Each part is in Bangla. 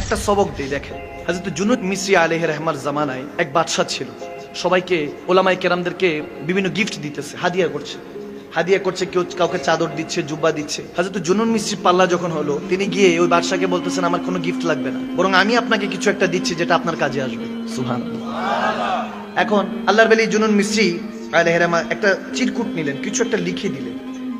একটা সবক দিই, দেখেন। হাজরত জুনুদ মিসরি আলহ রহমার জামানায় এক বাদশাহ ছিল। সবাইকে ওলামাই কেরামদেরকে বিভিন্ন গিফট দিতেছে, হাদিয়া করছে। হাদিয়া করছে, কেউ কাউকে চাদর দিচ্ছে, জুব্বা দিচ্ছে। হাজরত জুনুন মিস্ত্রি পাল্লা যখন হলো, তিনি গিয়ে ওই বাদশাকে বলতেছেন, আমার কোনো গিফট লাগবে না। বরং আমি আপনাকে কিছু একটা দিচ্ছি, যেটা আপনার কাজে আসবে। সুহান এখন আল্লাহর বেলি জুনুন মিস্ত্রি আলহ রহমা একটা চিরকুট নিলেন, কিছু একটা লিখে দিলেন।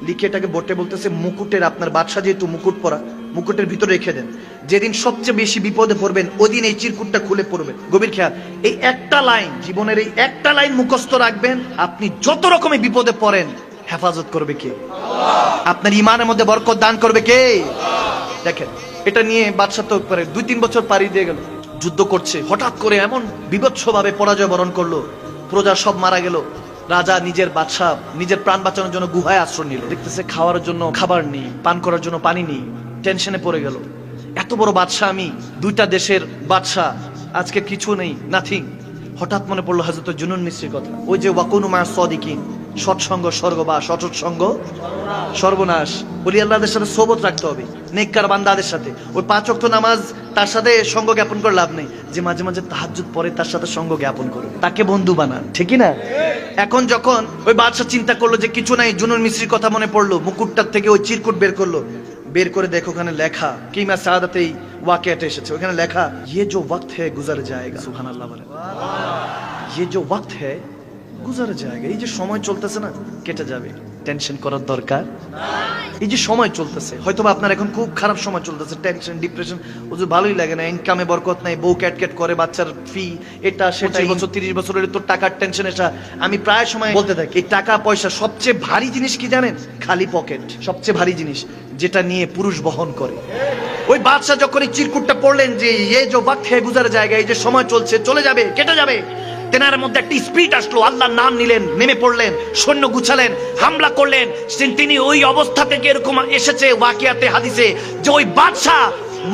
লিখে এটাকে বটে বলতেছে, মুকুটের আপনার বাদশা যেহেতু মুকুট পরা মুকুটের ভিতরে রেখে দেন। যেদিন সবচেয়ে বেশি বিপদে পড়বেন, ওদিন এই চিরকুটটা খুলে পড়বেন গভীর খেয়াল, এই একটা লাইন, জীবনের এই একটা লাইন মুখস্থ রাখবেন, আপনি যত রকমের বিপদে পড়েন, হেফাজত করবে কে? আপনার ইমানের মধ্যে বরকত দান করবে কে? দেখেন, এটা নিয়ে বাদশা তো পরে দুই, তিন বছর পাড়ি দিয়ে গেল। যুদ্ধ করছে, হঠাৎ করে এমন বিভৎসভাবে পরাজয় বরণ করল। প্রজা সব মারা গেল। রাজা নিজের বাদশা নিজের প্রাণ বাঁচানোর জন্য গুহায় আশ্রয় নিল। দেখতেছে খাওয়ার জন্য খাবার নেই, পান করার জন্য পানি নেই। টেনশনে পড়ে গেল। এত বড় বাদশা আমি, দুইটা দেশের বাদশা আজকে কিছু নেই নাথিং হঠাৎ মনে পড়ল হাজরত জুনুন মিশ্রির কথা। ওই যে ওয়াকুনু মা সদিকিন সৎসঙ্গ স্বর্গবাস অসৎসঙ্গ সর্বনাশ। বলি, আল্লাহদের সাথে সোবত রাখতে হবে, নেককার বান্দাদের সাথে। ওই পাঁচ অক্ট নামাজ, তার সাথে সঙ্গ জ্ঞাপন করে লাভ নেই। যে মাঝে মাঝে তাহাজ্জুদ পরে তার সাথে সঙ্গ জ্ঞাপন করবে তাকে বন্ধু বানান ঠিকই না? এখন যখন ওই বাদশা চিন্তা করল যে কিছু নাই, জুনুন মিশ্রির কথা মনে পড়ল, মুকুটটার থেকে ওই চিরকুট বের করল বের করে দেখো ওখানে লেখা কিমা সাদাতেই ওয়াকিয়াতে এসেছে ওখানে লেখা ইয়ে जो वक्त है गुजर जाएगा সুবহান আল্লাহ বলে ये जो वक्त है গুজর জায়গা এই যে সময় চলতেছে না কেটে যাবে টেনশন করার দরকার এই যে সময় চলতেছে হয়তো আপনার এখন খুব খারাপ সময় চলতেছে টেনশন ডিপ্রেশন ও যে ভালোই লাগে না ইনকামে বরকত নাই বউ ক্যাট ক্যাট করে বাচ্চার ফি এটা সেটা এই বছর তিরিশ বছর হলে তোর টাকার টেনশন এটা আমি প্রায় সময় বলতে থাকি। এই টাকা পয়সা সবচেয়ে ভারী জিনিস কি জানেন? খালি পকেট সবচেয়ে ভারী জিনিস যেটা নিয়ে পুরুষ বহন করে। ওই বাদশা যখন এই চিরকুটটা পড়লেন যে এ যে হে গুজার জায়গা এই যে সময় চলছে চলে যাবে কেটে যাবে। তেনার মধ্যে একটা স্পিরিট আসলো। আল্লাহর নাম নিলেন, নেমে পড়লেন, সৈন্য গুছালেন, হামলা করলেন। তিনি ওই অবস্থা থেকে এরকম এসেছে ওয়াকিয়াতে, হাদিসে, যে ওই বাদশাহ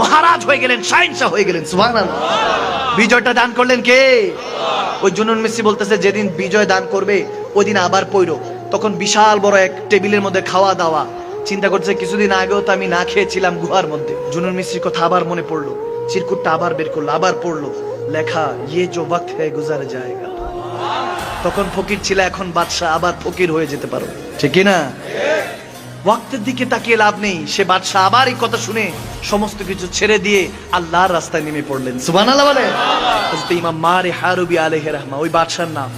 মহারাজ হয়ে গেলেন, শাহিনশাহ হয়ে গেলেন। সুবহানাল্লাহ। বিজয়টা দান করলেন কে? ওই জুনুন মিসি বলতেছে, যেদিন বিজয় দান করবে ওই দিন আবার পইরো তখন বিশাল বড় এক টেবিলের মধ্যে খাওয়া দাওয়া। চিন্তা করছে, কিছুদিন আগেও তো আমি না খেয়েছিলাম গুহার মধ্যে। জুনুন মিস্ত্রির কথা আবার মনে পড়ল। চিরকুটটা আবার বের করল, আবার পড়ল। লেখা ইয়ে জো ওয়াক্ত হ্যায়, গুজার জায়গা। তখন ফকির ছিল, এখন বাদশাহ আবার ফকির হয়ে যেতে পারো। ঠিক না ওয়াক্তের দিকে তাকিয়ে লাভ নেই। সে বাদশাহ আবার এই কথা শুনে সমস্ত কিছু ছেড়ে দিয়ে আল্লাহর রাস্তায় নেমে পড়লেন। সুবহানাল্লাহ বলে। হযরত ইমাম মারে হারুবি আলাইহির রাহমা, ওই বাদশার নাম।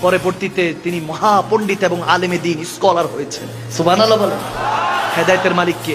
পরবর্তীতে তিনি মহা পণ্ডিত এবং আলেমে দিন, স্কলার হয়েছেন। সুবহানাল্লাহ বলে। হেদায়েতের মালিক কে